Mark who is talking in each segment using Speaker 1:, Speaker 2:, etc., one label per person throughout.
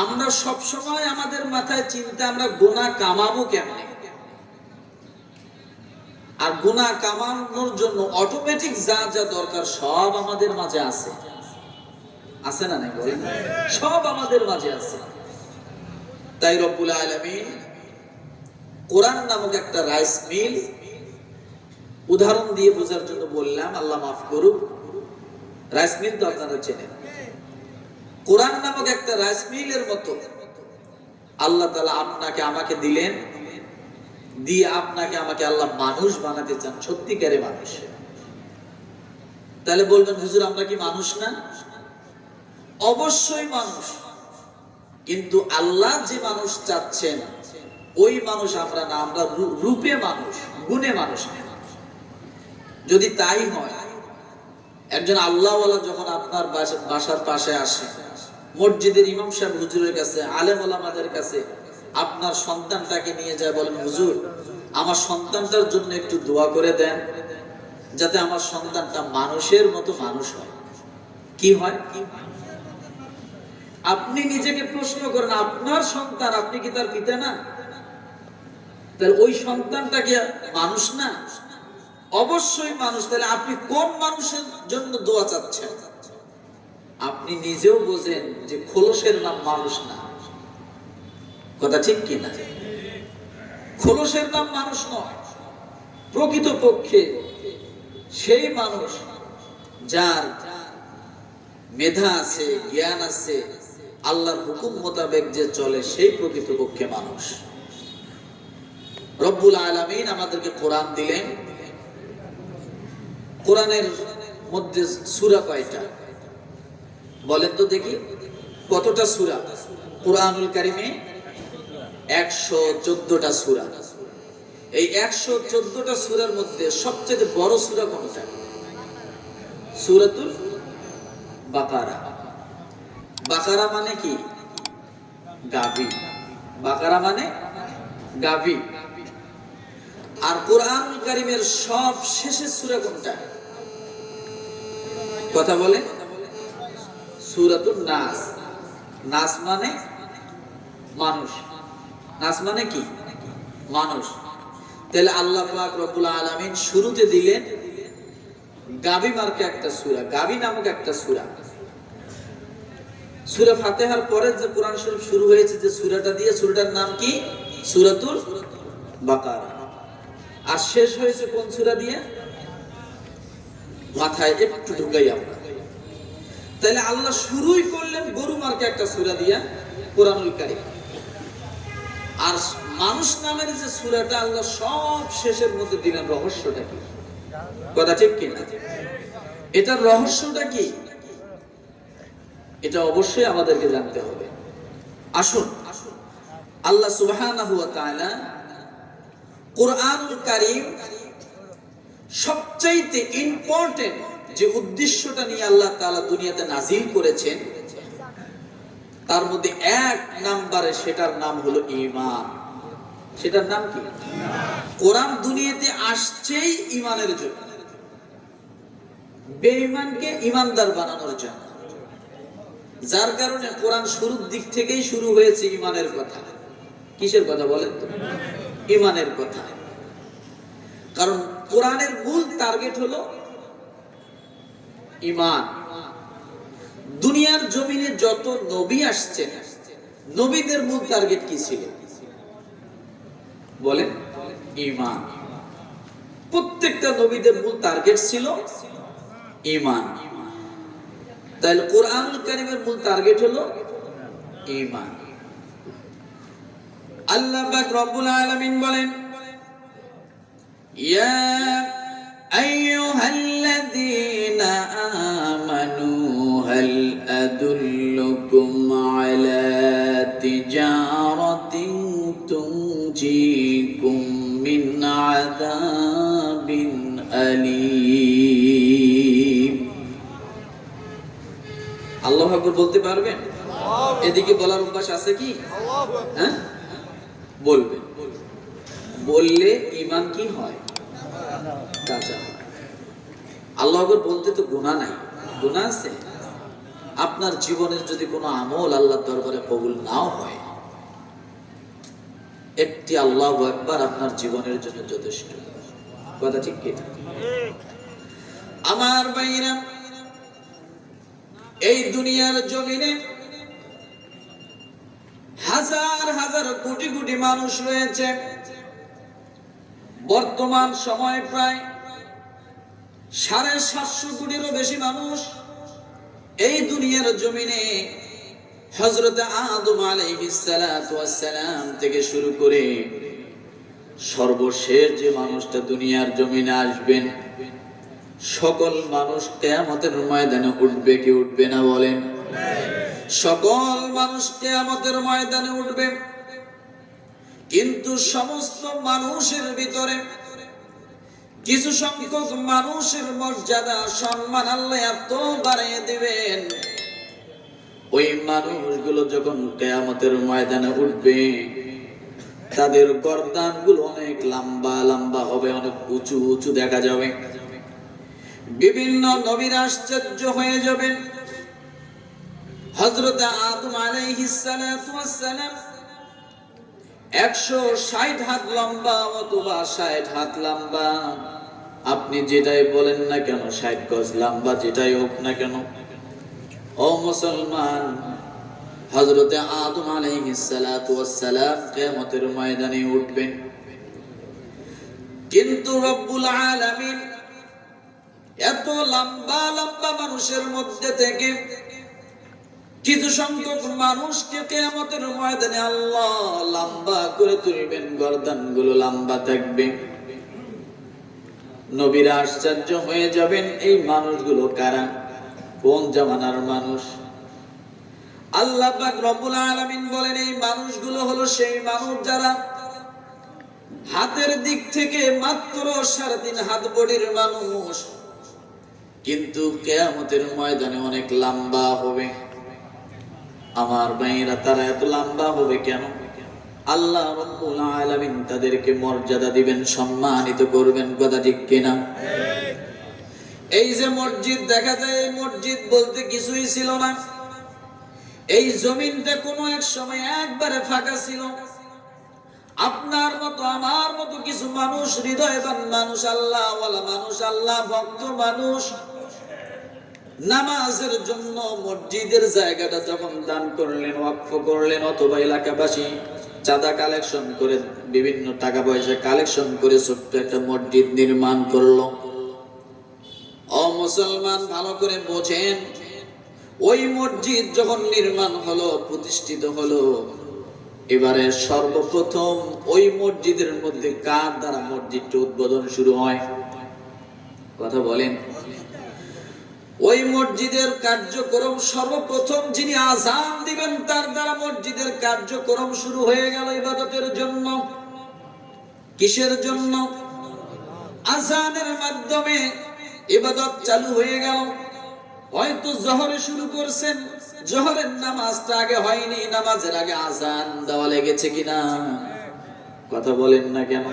Speaker 1: আমরা সব সময় আমাদের মাথায় চিন্তা, আমরা গোনা কামাবো কেমনে? আর গুনাহ কামানোর জন্য অটোমেটিক যা যা দরকার সব আমাদের মাঝে আছে। আছে না বলেন? সব আমাদের মাঝে আছে। তাই রব্বুল আলামিন কোরআন নামক একটা রাইস মিল উদাহরণ দিয়ে বোঝার জন্য বললাম, আল্লাহ মাফ করুক। রাইস মিল তো আপনারা চেনেন। কোরআন নামক একটা রাইস মিলের মতো। আল্লাহ তালা আপনাকে আমাকে দিলেন। দিয়ে আপনাকে আমাকে আল্লাহ মানুষ বানাতে চান সত্যিকারে মানুষ। তাহলে বলবেন, হুজুর, আমরা কি মানুষ না? অবশ্যই মানুষ। কিন্তু আল্লাহ যে মানুষ চাচ্ছেন, ওই মানুষ আমরা না, আমরা রূপে মানুষ, গুণে মানুষ। যদি তাই হয়, একজন আল্লাহওয়ালা যখন আপনার বাসার পাশে আসে মসজিদের ইমাম সাহেব হুজুরের কাছে, আলেম ওলামাদের কাছে, আপনার সন্তানটাকে নিয়ে যায় বলেন, হুজুর, আমার সন্তানটার জন্য একটু দোয়া করে দেন, যাতে আমার সন্তানটা মানুষের মতো মানুষ হয়। কি হয়? আপনি নিজেকে প্রশ্ন করেন, আপনার সন্তান, আপনি কি তার পিতা না? তাহলে ওই সন্তানটা কি মানুষ না? অবশ্যই মানুষ। তাহলে আপনি কোন মানুষের জন্য দোয়া চাচ্ছেন? আপনি নিজেও বোঝেন যে খোলসের নাম মানুষ না। কথা ঠিক কি না? খোলসের নাম মানুষ নয় প্রকৃত পক্ষে সেই মানুষ যার মেধা আছে, জ্ঞান আছে, আল্লাহর হুকুম মোতাবেক যে চলে সেই প্রকৃত পক্ষে মানুষ। রব্বুল আলামিন আমাদেরকে কোরআন দিলেন। কোরআনের মধ্যে সুরা কয়টা? বলেন তো দেখি, কতটা সূরা? কোরআনুল কারিমে একশো চোদ্দটা সূরা। এই একশো চোদ্দটা সূরার মধ্যে সবচেয়ে বড় সূরা কোনটা? সূরাতুল বাকারা। বাকারা মানে কি? গাভী। বাকারা মানে গাভী। আর কোরআন কারিমের সব শেষের সূরা কোনটা? কথা বলে সূরাতুন নাস। নাস মানে মানুষ। নাস মানে কি? মানুষ। তাহলে আল্লাহ শুরুতে দিলেন গাবি মার্কে একটা সূরা, গাবি নামক একটা পরে যে কোরআন শরীফ শুরু হয়েছে, যে সূরাটা দিয়ে সূরাটার নাম কি? সূরাতুল বাকারা। আর শেষ হয়েছে কোন সূরা দিয়ে? মাথায় একটু ঢুকাই আমরা। তাহলে আল্লাহ শুরুই করলেন গরু মার্কে একটা সূরা দিয়া কোরআনুল কারীম। আর মানুষ নামের যে সূরাটা আল্লাহ সব শেষের মধ্যে দিলেন রহস্যটা কি? কথা ঠিক কি না এটার রহস্যটা কি? এটা অবশ্যই আমাদেরকে জানতে হবে। আসুন, আল্লাহ তাআলা কোরআনুল কারীম সবচাইতে ইম্পর্টেন্ট যে উদ্দেশ্যটা নিয়ে আল্লাহ তাআলা দুনিয়াতে নাজিল করেছেন, তার মধ্যে এক নাম্বারে সেটার নাম হলো ঈমান। সেটার নাম কি? কোরআন দুনিয়াতে আসছেই ঈমানের জন্য। বেঈমানকে ঈমানদার বানানোর জন্য। যার কারণে কোরআন শুরুর দিক থেকেই শুরু হয়েছে ঈমানের কথা। কিসের কথা বলেন তো? ঈমানের কথা। কারণ কোরআনের মূল টার্গেট হলো ঈমান। দুনিয়ার জমিনে যত নবী আসছেন নবীদের মূল টার্গেট কি ছিল? বলেন, ঈমান। প্রত্যেকটা নবীদের মূল টার্গেট ছিল ঈমান। তাহলে কোরআনুল কারীমের মূল টার্গেট হলো ঈমান। আল্লাহ পাক রব্বুল আলামিন বলেন, ইয়া আইয়ুহাল্লাযীনা আলা তিজারাতিন তুনজিকুম মিন আযাবিন আলীম আল্লাহ আকবার বলতে পারবেন? এদিকে বলার অভ্যাস আছে কি? হ্যাঁ? বলবেন বললে ইমান কি হয়? তাজা আল্লাহ আকবার বলতে তো গুনাহ নাই। গুনাহ আছে? আপনার জীবনের যদি কোনো আমল আল্লাহ দরবারে কবুল নাও হয়, একটি আল্লাহ একবার আপনার জীবনের জন্য যথেষ্ট। কথা ঠিক কি? আমার বাইরা এই দুনিয়ার জমিনে হাজার হাজার কোটি কোটি মানুষ রয়েছে। বর্তমান সময় প্রায় সাড়ে সাতশো কোটিরও বেশি মানুষ এই দুনিয়ার জমিনে হজরত আদম আলাইহিসসালাম থেকে শুরু করে সর্বশেষ যে মানুষটা দুনিয়ার জমিনে আসবেন, সকল মানুষ কেয়ামতের ময়দানে উঠবে কি উঠবে না বলেন? সকল মানুষ কেয়ামতের ময়দানে উঠবে। কিন্তু সমস্ত মানুষের ভিতরে কিছু সংখ্যক মানুষের মর্যাদা, সম্মান আল্লাহ এত বাড়িয়ে দিবেন। ওই মানুষগুলো যখন কেয়ামতের ময়দানে উঠবে, তাদের গরদানগুলো অনেক লম্বা লম্বা হবে, অনেক উঁচু উঁচু দেখা যাবে। বিভিন্ন নবীর আশ্চর্য হয়ে যাবেন। হজরত আদম আলাইহিস সালাম একশো ষাট হাত লম্বা অথবা ষাট হাত লম্বা। আপনি যেটাই বলেন না কেন, ষাট গজ লম্বা যেটাই হোক না কেন। ও মুসলমান হজরতে আদম আলাইহিসসালাম কিয়ামতের ময়দানে উঠবেন। কিন্তু রব্বুল আলামিন এত লম্বা লম্বা মানুষের মধ্যে থেকে কিছু সংখ্যক মানুষকে কেয়ামতের ময়দানে আল্লাহ লম্বা করে তুলবেন গর্দানগুলো লম্বা থাকবে। নবীরা আশ্চর্য হয়ে যাবেন, এই মানুষগুলো কারা? কোন জামানার মানুষ? আল্লাহ রব্বুল আলামিন বলেন, এই মানুষগুলো হলো সেই মানুষ যারা হাতের দিক থেকে মাত্র সাড়ে তিন হাত বডির মানুষ। কিন্তু কেয়ামতের ময়দানে অনেক লম্বা হবে। আমার ভাইরা তারা এত লম্বা হবে কেন? আল্লাহ রব্বুল আলামিন তাদেরকে মর্যাদা দিবেন, সম্মানিত করবেন, কথা ঠিক কিনা? এই যে মসজিদ, দেখা যায় এই মসজিদ বলতে কিছুই ছিল না। এই জমিনটা কোনো এক সময় একবারে ফাঁকা ছিল। আপনার মতো, আমার মতো কিছু মানুষ, হৃদয়বান মানুষ আল্লাহ মানুষ, আল্লাহ ভক্ত মানুষ নামাজের জন্য মসজিদের জায়গাটা যখন দান করলেন, ওয়াকফ করলেন অথবা এলাকাবাসী, চাঁদা কালেকশন করে বিভিন্ন টাকা পয়সা কালেকশন করে ছোট্ট একটা মসজিদ নির্মাণ করল। ও মুসলমান, ভালো করে বোঝেন, ওই মসজিদ যখন নির্মাণ হলো, প্রতিষ্ঠিত হলো, এবারে সর্বপ্রথম ওই মসজিদের মধ্যে কার দ্বারা মসজিদটা উদ্বোধন শুরু হয়? কথা বলেন। ওই মসজিদের কার্যক্রম সর্বপ্রথম যিনি আজান দিবেন, তার দ্বারা মসজিদের কার্যক্রম শুরু হয়ে গেল ইবাদতের জন্য। কিসের জন্য? আজানের মাধ্যমে ইবাদত চালু হয়ে গেল। হয়তো জহরে শুরু করছেন, জহরের নামাজটা আগে হয়নি, নামাজের আগে আজান দেওয়া লেগেছে কিনা? কথা বলেন না কেন?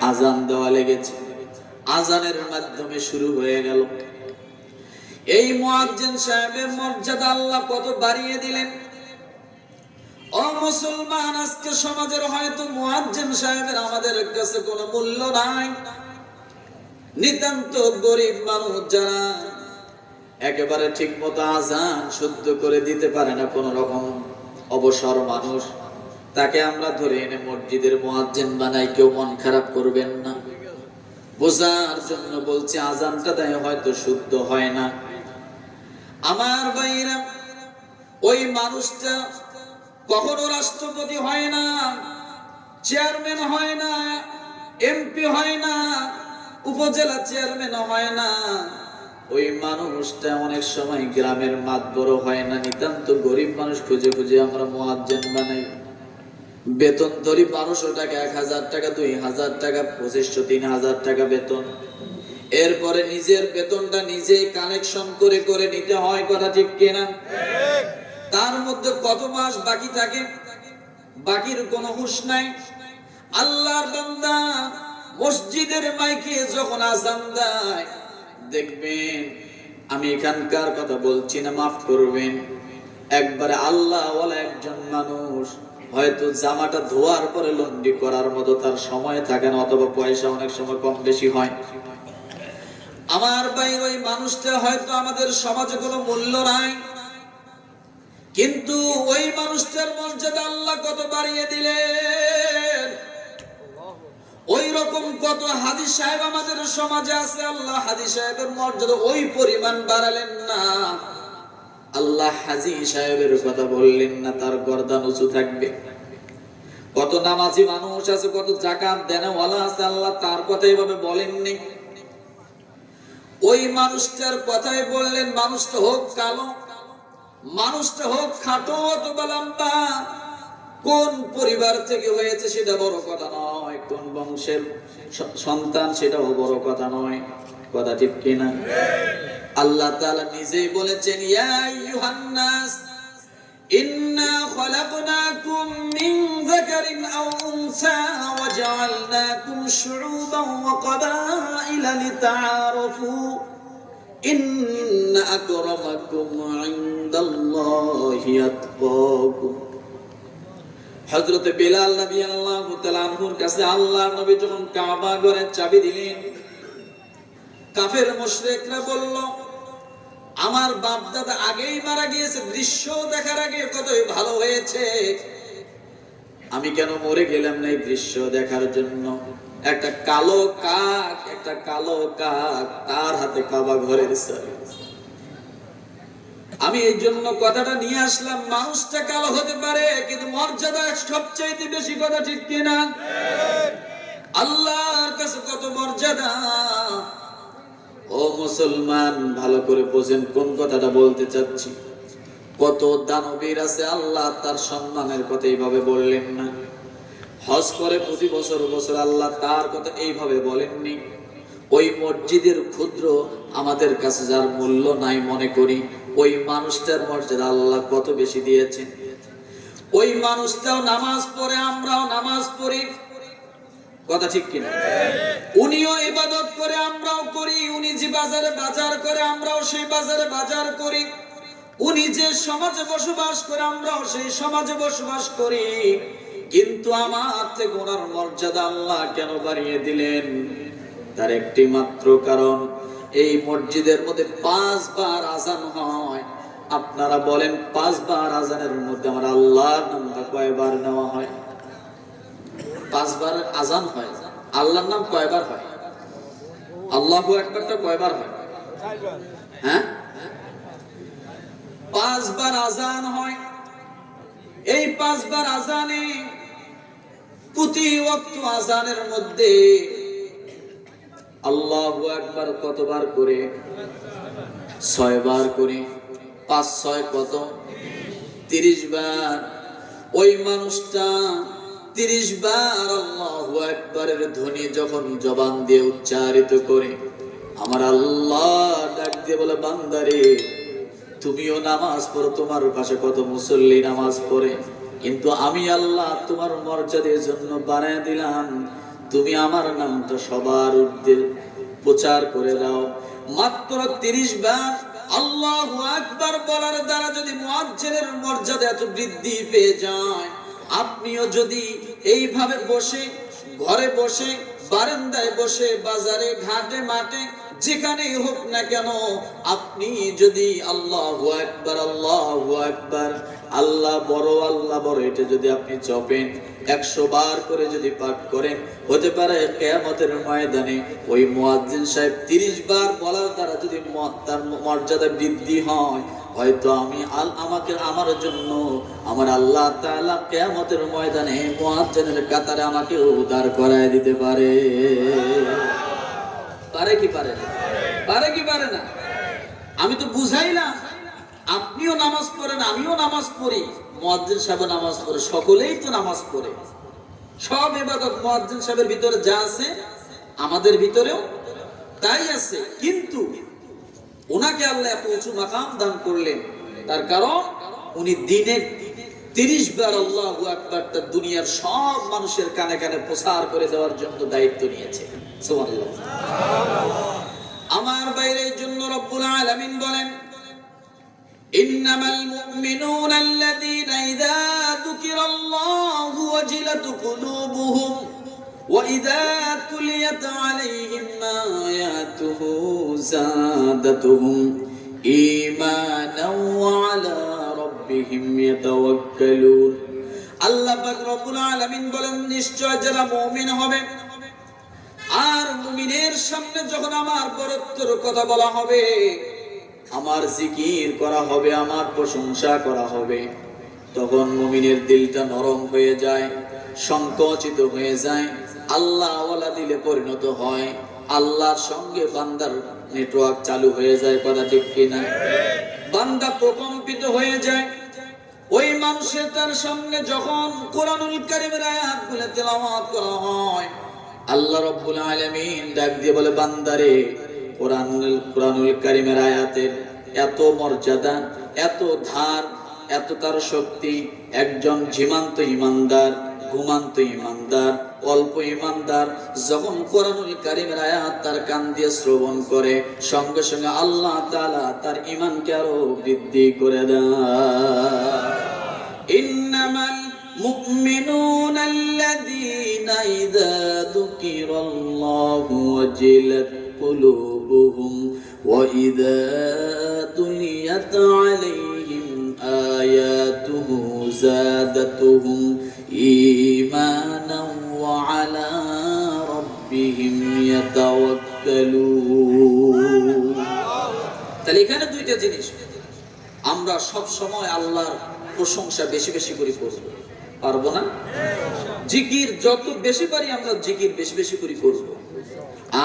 Speaker 1: আজান দেওয়া লেগেছে। আজানের মাধ্যমে শুরু হয়ে গেল। এই মুয়াজ্জিন সাহেবের মর্যাদা আল্লাহ কত বাড়িয়ে দিলেন? ও মুসলমান, আজকে সমাজের হয়তো মুয়াজ্জিন সাহেবের আমাদের কাছে কোনো মূল্য নাই। নিতান্ত গরিব মানুষ যারা একেবারে ঠিক মতো আজান শুদ্ধ করে দিতে পারে না কোন রকম অবসর মানুষ, তাকে আমরা ধরে এনে মসজিদের মুয়াজ্জিন বানাই, কেউ মন খারাপ করবেন না। বোঝার জন্য বলছি, আজানটা দেয় হয়তো শুদ্ধ হয় না। আমার ভাইরা, ওই মানুষটা কখনো রাষ্ট্রপতি হয় না, চেয়ারম্যান হয় না, এমপি হয় না, উপজেলা চেয়ারম্যান হয় না। ওই মানুষটা অনেক সময় গ্রামের মাত বড় হয় না, নিতান্ত গরিব মানুষ খুঁজে খুঁজে আমরা মোয়াজ্জেন বানাই। বেতন ধরি বারোশো টাকা, এক হাজার টাকা, দুই হাজার টাকা, পঁচিশশো, তিন হাজার টাকা বেতন। এরপরে নিজের বেতনটা নিজেই কানেকশন করে করে নিতে হয় কথা ঠিক কেনা? তার মধ্যে কত মাস বাকি থাকে? বাকির কোনো হুশ নাই। আল্লাহর বান্দা মসজিদের মাইকে যখন আজান দেয় দেখবেন আমি এখানকার কথা বলছি না মাফ করবেন। একবারে আল্লাহ একজন মানুষ হয়তো জামাটা ধোয়ার পরে লন্ডি করার মতো তার সময় থাকে না অথবা পয়সা অনেক সময় কম বেশি হয়। আমার ভাই ওই মানুষটা হয়তো আমাদের সমাজে কোনো মূল্য নাই। কিন্তু ওই মানুষটার মর্যাদা আল্লাহ কত বাড়িয়ে দিলেন? ওই রকম কত হাদিস সাহেব আমাদের সমাজে আছে, আল্লাহ হাদিস সাহেবের মর্যাদা ওই পরিমাণ বাড়ালেন না। আল্লাহ হাজি সাহেবের কথা বললেন না, তার গর্দান উঁচু থাকবে। কত নামাজি মানুষ আছে, কত জাকাত দেনওয়ালা আছে, আল্লাহ তার কথা এইভাবে বলেননি। ওই মানুষটার কথাই বললেন মানুষটা হোক কালো মানুষটা হোক খাটো অথবা লম্বা কোন পরিবার থেকে হয়েছে সেটা বড় কথা নয় কোন বংশের সন্তান সেটাও বড় কথা নয়। কথা ঠিক কিনা? আল্লাহ তাআলা নিজেই বলেছেন ইয়া আইয়ুহান খলাকনাকুম মিন যাকারিন আও উনসা ওয়া জাআলনাকুম শুউবান ওয়া ক্বাবাইলা লিতাআরাফু ইন্না আকরামাকুম ইনদাল্লাহি আতকাকুম হযরত বিলাল রাদিয়াল্লাহু তাআলা আনহুর কাছে আল্লাহর নবী যখন কাবা ঘরের চাবি দিলেন, কাফের মুশরিকরা বলল আমার বাপ দাদা আগেই মারা গিয়েছে দৃশ্য দেখার আগে কতই ভালো হয়েছে। আমি কেন মরে গেলাম না এই দৃশ্য দেখার জন্য? একটা কালো কাক একটা কালো কাক তার হাতে কাবা ঘরের আমি এই জন্য কথাটা নিয়ে আসলাম মানুষটা কালো হতে পারে কিন্তু মর্যাদা সবচাইতে বেশি কথা ঠিক কিনা? আল্লাহর কাছে কত মর্যাদা? ও মুসলমান, ভালো করে বোঝেন কোন কথাটা বলতে চাচ্ছি। কত দানবীর আছে আল্লাহ, তার সম্মানের কথা এইভাবে বললেন না। হজ করে প্রতি বছর বছর আল্লাহ তার কথা এইভাবে বলেননি। ওই মসজিদের ক্ষুদ্র আমাদের কাছে যার মূল্য নাই মনে করি, ওই মানুষটার মর্যাদা আল্লাহ কত বেশি দিয়েছেন। ওই মানুষটাও নামাজ পড়ে, আমরাও নামাজ পড়ি। কথা ঠিক কিনা? উনিও ইবাদত করে, আমরাও করি। উনি যে বাজারে বাজার করে, আমরাও সেই বাজারে বাজার করি। উনি যে সমাজে বসবাস করে, আমরাও সেই সমাজে বসবাস করি। কিন্তু আমার থেকে ওনার মর্যাদা আল্লাহ কেন বাড়িয়ে দিলেন? তার একটি মাত্র কারণ, এই মসজিদের মধ্যে পাঁচবার আজান হয়। আপনারা বলেন, পাঁচবার আজানের মধ্যে আমার আল্লাহর নামটা কয়বার নেওয়া হয়? পাঁচবার আজান হয়। আল্লাহর নাম কয়বার হয়? আল্লাহু একবারটা কয়বার হয়? হ্যাঁ? পাঁচবার আজান হয়। এই পাঁচবার আজানে প্রতি ওয়াক্ত আজানের মধ্যে আল্লাহ একবার কতবার করে? ছয়বার করে। পাঁচ, ছয়, কত? তিরিশ বার। ওই মানুষটা তিরিশ বার আল্লাহু একবারের ধ্বনি যখন জবান দিয়ে উচ্চারিত করে, আমার আল্লাহ ডাক দিয়ে বলে, বান্দারে, তুমিও নামাজ পড়ো, তোমার পাশে কত মুসল্লি নামাজ পড়ে, কিন্তু আমি আল্লাহ তোমার মর্যাদের জন্য বানায় দিলাম, তুমি আমার নামটা সবার ঊর্ধ্বে প্রচার করে দাও। মাত্র তিরিশ বার আল্লাহ আকবার বলার দ্বারা যদি মুয়াজ্জিনের মর্যাদা এত বৃদ্ধি পেয়ে যায় আপনিও যদি এইভাবে বসে, ঘরে বসে, বারান্দায় বসে, বাজারে, ঘাটে, মাঠে, যেখানেই হোক না কেন, আপনি যদি আল্লাহ একবার আল্লাহ একবার আল্লাহ বড় আল্লাহ বড়, এটা যদি আপনি চপেন, একশো বার করে যদি পাঠ করেন, হতে পারে কেয়ামতের ময়দানে ওই মুয়াজ্জিন সাহেব তিরিশ বার বলার দ্বারা যদি তার মর্যাদা বৃদ্ধি হয় হয়তো আমি আল আমাকে আমার জন্য আমার আল্লাহ তাআলা কেয়ামতের ময়দানে মুয়াজ্জিনের কাতারে আমাকে উদ্ধার করায় দিতে পারে। পারে কি পারে না? পারে কি পারে না? আমি তো বুঝাইলাম, আপনিও নামাজ পড়েন, আমিও নামাজ পড়ি। মুয়াজ্জিন সাহেব নামাজ পড়ে, সকলেই তো নামাজ পড়ে। সব ইবাদত মুয়াজ্জিন সাহেবের ভিতরে যা আছে আমাদের ভিতরেও তাই আছে। কিন্তু ওনাকে আল্লাহ এত উঁচু মাকাম দান করলেন তার কারণ উনি দিনে তিরিশ বার আল্লাহ একবারটা দুনিয়ার সব মানুষের কানে কানে প্রসার করে দেওয়ার জন্য দায়িত্ব নিয়েছে সুবহানাল্লাহ। আমার বাইরে জন্য রব্বুল আলামিন বলেন إنما المؤمنون الذين إذا ذكر الله وجلت قلوبهم وإذا تليت عليهم آياته زادتهم إيمانا وعلى ربهم يتوكلون আল্লাহ পাক রব্বুল আলামিন বলেন নিশ্চয় যারা মুমিন হবে আর মুমিনের সামনে যখন আমার বরত্বের কথা বলা হবে আমার জিকির করা হবে আমার প্রশংসা করা হবে তখন মুমিনের দিলটা নরম হয়ে যায় সংকোচিত হয়ে যায়। আল্লাহ ওয়ালা দিলে পরিণত হয়। আল্লাহর সঙ্গে বান্দার নেটওয়ার্ক চালু হয়ে যায়, কথা ঠিক কিনা? বান্দা প্রকম্পিত হয়ে যায়। ওই মানুষের তার সামনে যখন কোরআনুল কারিমের আয়াতগুলো তেলাওয়াত করা হয়, আল্লাহ রাব্বুল আলামিন ডাক দিয়ে বলে বান্দারে কোরআনুল কোরআনুল কারিমের আয়াতের এত মর্যাদা, এত ধার, এত তার শক্তি, একজন ঝিমান্ত ইমানদার ঘুমান্ত ইমানদার অল্প ইমানদার যখন কোরআনুল কারিমের আয়াত তার কান দিয়ে শ্রবণ করে সঙ্গে সঙ্গে আল্লাহ তাআলা তার ইমানকে আরো বৃদ্ধি করে দেয় إنما المؤمنون الذين إذا ذكر الله وجلت قلوبهم وإذا تليت عليهم آياته زادتهم إيمانا وعلى ربهم يتوكلون তাহলে এখানে দুইটা জিনিস আমরা সব সময় আল্লাহর প্রশংসা বেশি বেশি করে করব পারবো না জিকির যত বেশি পারি আমরা জিকির বেশি বেশি করে করব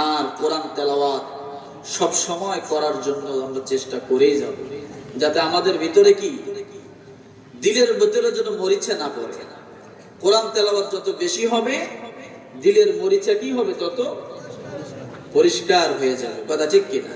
Speaker 1: আর কোরআন তেলাওয়াত সব সময় করার জন্য আমরা চেষ্টা করেই যাব যাতে আমাদের ভিতরে কি দিলের ভিতরে যেন মরিচা না পড়ে কোরআন তেলাওয়াত যত বেশি হবে, দিলের মরিচা কি হবে তত পরিষ্কার হয়ে যাবে। কথা ঠিক কিনা?